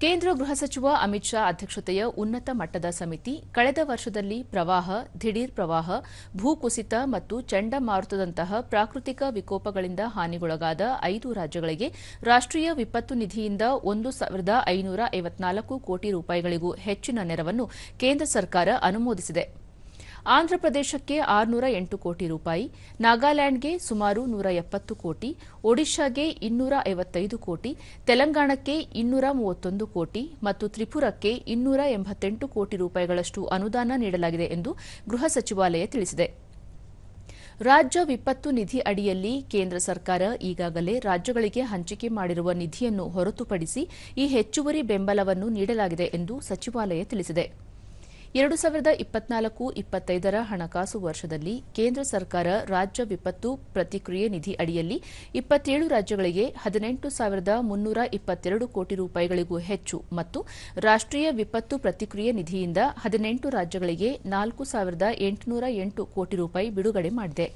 ಕೇಂದ್ರ ಗೃಹ ಸಚಿವ ಅಮಿತ್ ಶಾ ಅಧ್ಯಕ್ಷತೆಯ ಉನ್ನತ ಮಟ್ಟದ ಸಮಿತಿ ಕಳೆದ ವರ್ಷದಲ್ಲಿ ಪ್ರವಾಹ, ದಿಢೀರ್ ಪ್ರವಾಹ, ಭೂಕುಸಿತ ಮತ್ತು ಚಂಡಮಾರುತದಂತಹ ಪ್ರಾಕೃತಿಕ ವಿಕೋಪಗಳಿಂದ ಹಾನಿಗೊಳಗಾದ ಐದು ರಾಜ್ಯಗಳಿಗೆ ರಾಷ್ಟೀಯ ವಿಪತ್ತು ನಿಧಿಯಿಂದ ಒಂದು ಸಾವಿರದ ಐನೂರ ಐವತ್ನಾಲ್ಕು ಕೋಟಿ ರೂಪಾಯಿಗಳಿಗೂ ಹೆಚ್ಚಿನ ನೆರವನ್ನು ಕೇಂದ್ರ ಸರ್ಕಾರ ಅನುಮೋದಿಸಿದೆ. ಆಂಧ್ರಪ್ರದೇಶಕ್ಕೆ ಆರುನೂರ ಎಂಟು ಕೋಟಿ ರೂಪಾಯಿ, ನಾಗಾಲ್ಯಾಂಡ್ಗೆ ಸುಮಾರು ನೂರ ಎಪ್ಪತ್ತು ಕೋಟಿ, ಒಡಿಶಾಗೆ ಇನ್ನೂರ ಐವತ್ತೈದು ಕೋಟಿ, ತೆಲಂಗಾಣಕ್ಕೆ ಇನ್ನೂರ ಮೂವತ್ತೊಂದು ಕೋಟಿ ಮತ್ತು ತ್ರಿಪುರಕ್ಕೆ ಇನ್ನೂರ ಎಂಬತ್ತೆಂಟು ಕೋಟಿ ರೂಪಾಯಿಗಳಷ್ಟು ಅನುದಾನ ನೀಡಲಾಗಿದೆ ಎಂದು ಗೃಹ ಸಚಿವಾಲಯ ತಿಳಿಸಿದೆ. ರಾಜ್ಯ ವಿಪತ್ತು ನಿಧಿ ಅಡಿಯಲ್ಲಿ ಕೇಂದ್ರ ಸರ್ಕಾರ ಈಗಾಗಲೇ ರಾಜ್ಯಗಳಿಗೆ ಹಂಚಿಕೆ ಮಾಡಿರುವ ನಿಧಿಯನ್ನು ಹೊರತುಪಡಿಸಿ ಈ ಹೆಚ್ಚುವರಿ ಬೆಂಬಲವನ್ನು ನೀಡಲಾಗಿದೆ ಎಂದು ಸಚಿವಾಲಯ ತಿಳಿಸಿದೆ. ಎರಡು ಸಾವಿರದ ಇಪ್ಪತ್ನಾಲ್ಕು ಇಪ್ಪತ್ತೈದರ ಹಣಕಾಸು ವರ್ಷದಲ್ಲಿ ಕೇಂದ್ರ ಸರ್ಕಾರ ರಾಜ್ಯ ವಿಪತ್ತು ಪ್ರತಿಕ್ರಿಯೆ ನಿಧಿ ಅಡಿಯಲ್ಲಿ ಇಪ್ಪತ್ತೇಳು ರಾಜ್ಯಗಳಿಗೆ ಹದಿನೆಂಟು ಸಾವಿರದ ಮುನ್ನೂರ ಇಪ್ಪತ್ತೆರಡು ಕೋಟಿ ರೂಪಾಯಿಗಳಿಗೂ ಹೆಚ್ಚು ಮತ್ತು ರಾಷ್ಟೀಯ ವಿಪತ್ತು ಪ್ರತಿಕ್ರಿಯೆ ನಿಧಿಯಿಂದ ಹದಿನೆಂಟು ರಾಜ್ಯಗಳಿಗೆ ನಾಲ್ಕು ಸಾವಿರದ ಎಂಟುನೂರ ಎಂಟು ಕೋಟಿ ರೂಪಾಯಿ ಬಿಡುಗಡೆ ಮಾಡಿದೆ.